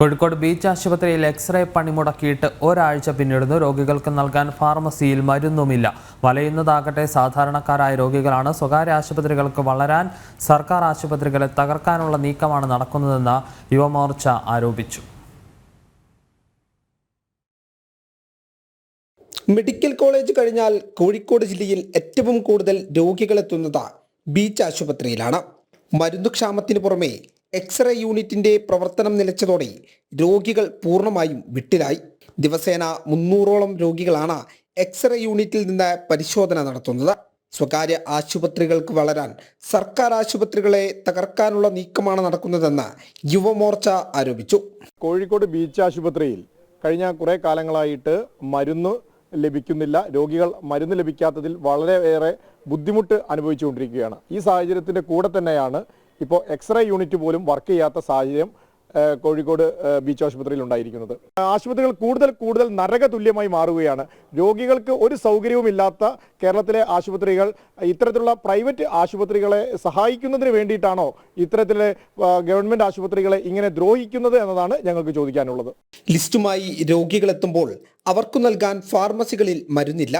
Kozhikode beach ആശുപത്രിയിൽ x-ray പണിമുടക്കിയിട്ട് ഒരാഴ്ച പിന്നിടുന്നു. രോഗികൾക്ക് നൽകാൻ ഫാർമസിയിൽ മരുന്നുമില്ല. വലയുന്നതാകട്ടെ സാധാരണക്കാരായ രോഗികളാണ് സ്വകാര്യ ആശുപത്രികൾക്ക് വളരാൻ സർക്കാർ ആശുപത്രികളെ തകർക്കാനുള്ള നീക്കമാണ് നടക്കുന്നതെന്ന് യുവമോർച്ച ആരോപിച്ചു. മെഡിക്കൽ കോളേജ് കഴിഞ്ഞാൽ കോഴിക്കോട് ജില്ലയിൽ ഏറ്റവും കൂടുതൽ രോഗികളെത്തുന്നത് ബീച്ച് ആശുപത്രിയിലാണ്. മരുന്നുക്ഷാമത്തിന് പുറമെ എക്സ്റേ യൂണിറ്റിന്റെ പ്രവർത്തനം നിലച്ചതോടെ രോഗികൾ പൂർണമായും വിട്ടിലായി. ദിവസേന മുന്നൂറോളം രോഗികളാണ് എക്സ്റേ യൂണിറ്റിൽ നിന്ന് പരിശോധന നടത്തുന്നത്. സ്വകാര്യ ആശുപത്രികൾക്ക് വളരാൻ സർക്കാർ ആശുപത്രികളെ തകർക്കാനുള്ള നീക്കമാണ് നടക്കുന്നതെന്ന് യുവമോർച്ച ആരോപിച്ചു. കോഴിക്കോട് ബീച്ച് ആശുപത്രിയിൽ കഴിഞ്ഞ കുറേ കാലങ്ങളായിട്ട് മരുന്ന് ലഭിക്കുന്നില്ല. രോഗികൾ മരുന്ന് ലഭിക്കാത്തതിൽ വളരെയേറെ ബുദ്ധിമുട്ട് അനുഭവിച്ചുകൊണ്ടിരിക്കുകയാണ്. ഈ സാഹചര്യത്തിന്റെ കൂടെ തന്നെയാണ് ഇപ്പോൾ എക്സ്റേ യൂണിറ്റ് പോലും വർക്ക് ചെയ്യാത്ത സാഹചര്യം കോഴിക്കോട് ബീച്ച് ആശുപത്രിയിൽ ഉണ്ടായിരിക്കുന്നത്. ആശുപത്രികൾ കൂടുതൽ കൂടുതൽ നരക തുല്യമായി മാറുകയാണ്. രോഗികൾക്ക് ഒരു സൗകര്യവുമില്ലാത്ത കേരളത്തിലെ ആശുപത്രികൾ ഇത്തരത്തിലുള്ള പ്രൈവറ്റ് ആശുപത്രികളെ സഹായിക്കുന്നതിന് വേണ്ടിയിട്ടാണോ ഇത്തരത്തിലെ ഗവൺമെന്റ് ആശുപത്രികളെ ഇങ്ങനെ ദ്രോഹിക്കുന്നത് എന്നതാണ് ഞങ്ങൾക്ക് ചോദിക്കാനുള്ളത്. ലിസ്റ്റുമായി രോഗികളെത്തുമ്പോൾ അവർക്ക് നൽകാൻ ഫാർമസികളിൽ മരുന്നില്ല.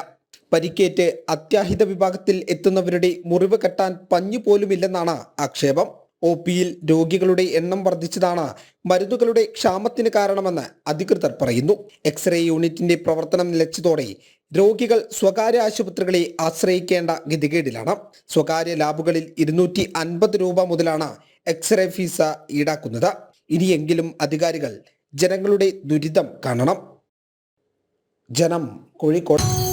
പരിക്കേറ്റ് അത്യാഹിത വിഭാഗത്തിൽ എത്തുന്നവരുടെ മുറിവ് കെട്ടാൻ പഞ്ഞു പോലുമില്ലെന്നാണ് ആക്ഷേപം. ഒ പിയിൽ രോഗികളുടെ എണ്ണം വർദ്ധിച്ചതാണ് മരുന്നുകളുടെ ക്ഷാമത്തിന് കാരണമെന്ന് അധികൃതർ പറയുന്നു. എക്സ്റേ യൂണിറ്റിന്റെ പ്രവർത്തനം നിലച്ചതോടെ രോഗികൾ സ്വകാര്യ ആശുപത്രികളെ ആശ്രയിക്കേണ്ട ഗതികേടിലാണ്. സ്വകാര്യ ലാബുകളിൽ ഇരുന്നൂറ്റി അൻപത് രൂപ മുതലാണ് എക്സ്റേ ഫീസ് ഈടാക്കുന്നത്. ഇനിയെങ്കിലും അധികാരികൾ ജനങ്ങളുടെ ദുരിതം കാണണം. ജനം കോഴിക്കോട്